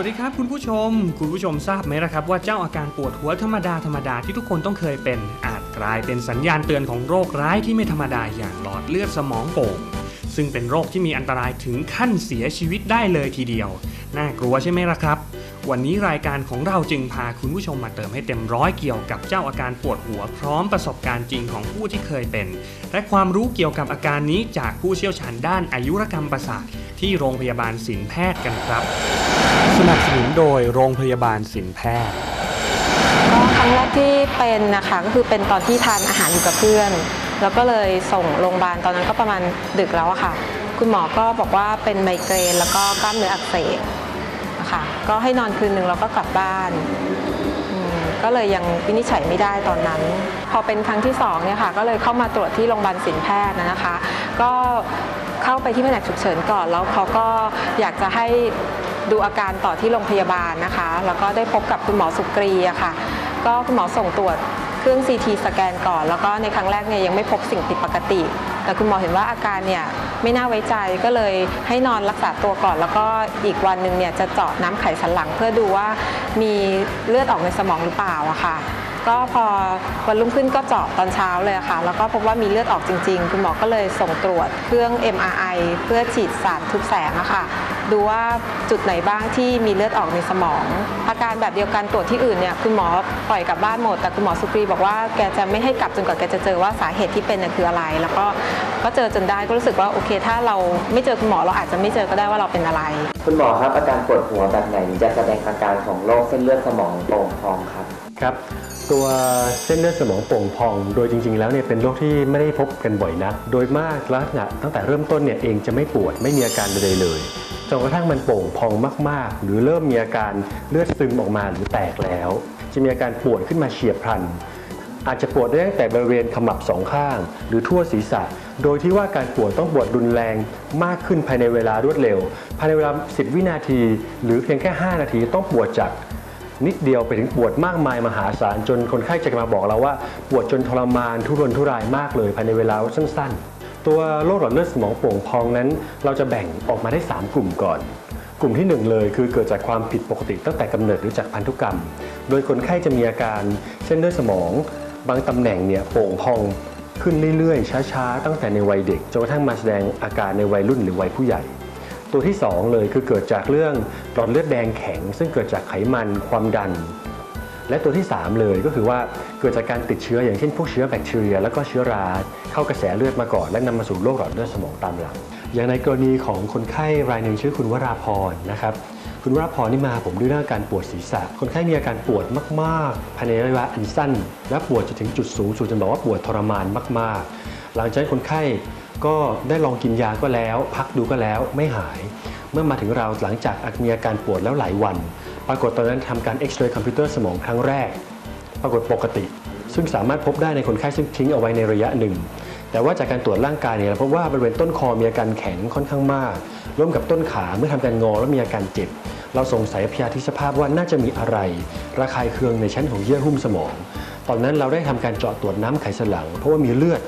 วัสดีครับคุณผู้ชม คุณผู้ชมทราบไหมนะครับว่าเจ้าอาการปวดหัวธรรมดาธรรมดาที่ทุกคนต้องเคยเป็น อาจกลายเป็นสัญญาณเตือนของโรคร้ายที่ไม่ธรรมดาอย่างหลอดเลือดสมองโป่งซึ่งเป็นโรคที่มีอันตรายถึงขั้นเสียชีวิตได้เลยทีเดียว น่ากลัวใช่ไหมล่ะครับ วันนี้รายการของเราจึงพาคุณผู้ชมมาเติมให้เต็มร้อยเกี่ยวกับเจ้าอาการปวดหัวพร้อมประสบการณ์จริงของผู้ที่เคยเป็น และความรู้เกี่ยวกับอาการนี้จากผู้เชี่ยวชาญด้านอายุรกรรมประสาท ที่โรงพยาบาลศิลแพทย์กันครับ สนับสนุนโดยโรงพยาบาลศิลแพทย์ ก็ครั้งแรกที่เป็นนะคะก็คือเป็นตอนที่ทานอาหารอยู่กับเพื่อน แล้วก็เลยส่งโรงพยาบาลตอนนั้นก็ประมาณดึกแล้วอะค่ะ คุณหมอก็บอกว่าเป็นไมเกรนแล้วก็กล้ามเนื้ออักเสบนะคะก็ให้นอนคืนหนึ่งแล้วก็กลับบ้านอืม ก็เลยยังวินิจฉัยไม่ได้ตอนนั้น พอเป็นครั้งที่สองเนี่ยค่ะก็เลยเข้ามาตรวจที่โรงพยาบาลศิลแพทย์นะคะ ก็เข้าไปที่แผนกฉุกเฉินก่อน แล้วเขาก็อยากจะให้ดูอาการต่อที่โรงพยาบาลนะคะ แล้วก็ได้พบกับคุณหมอสุกรีอะค่ะ ก็คุณหมอส่งตรวจเครื่อง CT สแกนก่อน แล้วก็ในครั้งแรกเนี่ยยังไม่พบสิ่งผิดปกติ แต่คุณหมอเห็นว่าอาการเนี่ยไม่น่าไว้ใจก็เลยให้นอนรักษาตัวก่อน แล้วก็อีกวันหนึ่งเนี่ยจะเจาะน้ำไขสันหลังเพื่อดูว่ามีเลือดออกในสมองหรือเปล่าอะค่ะ ก็พอวันรุ่งขึ้นก็เจาะตอนเช้าเลยอะค่ะ แล้วก็พบว่ามีเลือดออกจริง ๆ คุณหมอก็เลยส่งตรวจเครื่อง MRI เพื่อฉีดสารทุบแสงอะค่ะ ดูว่าจุดไหนบ้างที่มีเลือดออกในสมอง อาการแบบเดียวกันตรวจที่อื่นเนี่ยคุณหมอปล่อยกลับบ้านหมด แต่คุณหมอสุกรีบอกว่าแกจะไม่ให้กลับจนกว่าแกจะเจอว่าสาเหตุที่เป็นน่ะคืออะไร แล้วก็ก็เจอจนได้ก็รู้สึกว่าโอเค ถ้าเราไม่เจอคุณหมอเราอาจจะไม่เจอก็ได้ว่าเราเป็นอะไร คุณหมอครับอาการปวดหัวแบบไหนจะแสดงอาการของโรคเส้นเลือดสมองโป่งพองครับครับ ตัวเส้นเลือดสมองโป่งพอง โดยจริง ๆ แล้วเนี่ยเป็นโรคที่ไม่ได้พบกันบ่อยนักโดยมากลักษณะตั้งแต่เริ่มต้นเนี่ยเองจะไม่ปวดไม่มีอาการใดๆเลยจนกระทั่งมันโป่งพองมาก ๆ หรือเริ่มมีอาการเลือดซึมออกมาหรือแตกแล้ว จะมีอาการปวดขึ้นมาเฉียบพลัน อาจจะปวดได้ตั้งแต่บริเวณขมับสองข้าง หรือทั่วศีรษะ โดยที่ว่าการปวดต้องปวดรุนแรงมากขึ้นภายในเวลารวดเร็ว ภายในเวลา 10 วินาที หรือเพียงแค่ 5 นาทีต้องปวดจาก นิดเดียวไปถึงปวดมากมายมหาศาลจนคนไข้จะมาบอกเราว่า ปวดจนทรมานทุรนทุรายมากเลยภายในเวลาสั้น ๆ ตัวโรคหลอดเลือดสมองโป่งพองนั้น เราจะแบ่งออกมาได้ 3 กลุ่มก่อน กลุ่มที่ 1 เลยคือเกิดจากความผิดปกติตั้งแต่กำเนิดหรือจากพันธุกรรม โดยคนไข้จะมีอาการเส้นเลือดสมอง บางตำแหน่งเนี่ยโป่งพองขึ้นเรื่อยๆ ช้าๆ ตั้งแต่ในวัยเด็กจนกระทั่งมาแสดงอาการในวัยรุ่นหรือวัยผู้ใหญ่ ตัวที่ 2 เลยคือเกิดจากเรื่องหลอดเลือดแดงแข็ง ซึ่งเกิดจากไขมันความดัน และตัวที่ 3 เลยก็คือว่าเกิดจากการติดเชื้ออย่างเช่นพวกเชื้อแบคทีเรีย แล้วก็เชื้อราเข้ากระแสเลือดมาก่อน และนำมาสู่โรคหลอดเลือดสมองตามหลัง อย่างในกรณีของคนไข้รายหนึ่งชื่อคุณวราพรนะครับคุณวราพรนี่มาผมด้วยเรื่องอาการปวดศีรษะ คนไข้มีอาการปวดมากๆภายในระยะเวลาอันสั้น และปวดจนถึงจุดสูงสุดจนบอกว่าปวดทรมานมาก ๆ หลังจากคนไข้ ก็ได้ลองกินยาก็แล้ว พักดูก็แล้วไม่หาย เมื่อมาถึงเราหลังจากมีอาการปวดแล้วหลายวัน ปรากฏตอนนั้นทำการเอ็กซเรย์คอมพิวเตอร์สมองครั้งแรก ปรากฏปกติ ซึ่งสามารถพบได้ในคนไข้ซึ่งทิ้งเอาไว้ในระยะหนึ่ง แต่ว่าจากการตรวจร่างกายเนี่ยเราพบว่าบริเวณต้นคอมีอาการแข็งค่อนข้างมาก ร่วมกับต้นขาเมื่อทำการงอแล้วมีอาการเจ็บ เราสงสัยพยาธิสภาพว่าน่าจะมีอะไร ระคายเคืองในชั้นของเยื่อหุ้มสมอง ตอนนั้นเราได้ทำการเจาะตรวจน้ำไขสันหลัง เพราะว่ามีเลือด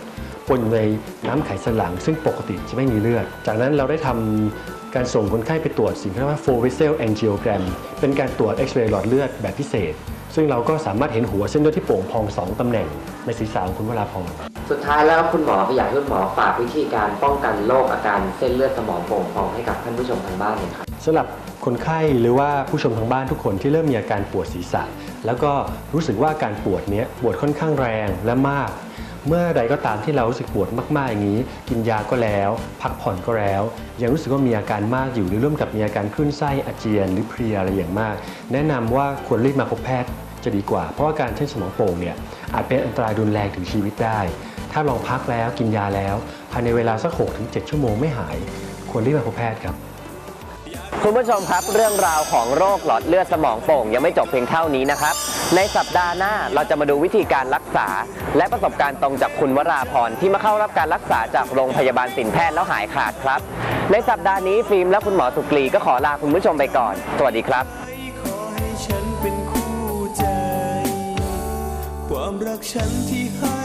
ปนอยู่ในน้ำไขสันหลัง ซึ่งปกติจะไม่มีเลือด จากนั้นเราได้ทำการส่งคนไข้ไปตรวจสิ่งที่เรียกว่า four vessel angiogram เป็นการตรวจเอ็กซเรย์หลอดเลือดแบบพิเศษ ซึ่งเราก็สามารถเห็นหัวเส้นเลือดที่โป่งพองสองตำแหน่งในศีรษะของคุณวราพรสุดท้ายแล้วคุณหมอก็อยากให้คุณหมอฝากวิธีการป้องกันโรคอาการเส้นเลือดสมองโป่งพองให้กับท่านผู้ชมทางบ้านหน่อยครับสำหรับคนไข้หรือว่าผู้ชมทางบ้านทุกคนที่เริ่มมีอาการปวดศีรษะ แล้วก็รู้สึกว่าการปวดเนี้ยปวดค่อนข้างแรงและมาก เมื่อใดก็ตามที่เรารู้สึกปวดมากๆอย่างนี้ กินยาก็แล้ว พักผ่อนก็แล้ว ยังรู้สึกว่ามีอาการมากอยู่หรือร่วมกับมีอาการคลื่นไส้อาเจียน หรือเพลียอะไรอย่างมาก แนะนำว่าควรรีบมาพบแพทย์จะดีกว่า เพราะว่าการเส้นสมองโป่งเนี่ยอาจเป็นอันตรายรุนแรงถึงชีวิตได้ ถ้าลองพักแล้วกินยาแล้ว ภายในเวลาสัก 6-7 ชั่วโมงไม่หาย ควรรีบมาพบแพทย์ครับ คุณผู้ชมครับ เรื่องราวของโรคหลอดเลือดสมองโป่ง ยังไม่จบเพียงเท่านี้นะครับ ในสัปดาห์หน้าเราจะมาดูวิธีการรักษา และประสบการณ์ตรงจากคุณวราพรที่มาเข้ารับการรักษาจากโรงพยาบาลสินแพทย์แล้วหายขาดครับ ในสัปดาห์นี้ฟิล์มและคุณหมอสุกรีก็ขอลาคุณผู้ชมไปก่อน สวัสดีครับ ขอให้ฉันเป็นคู่ใจ ความรักฉันที่ให้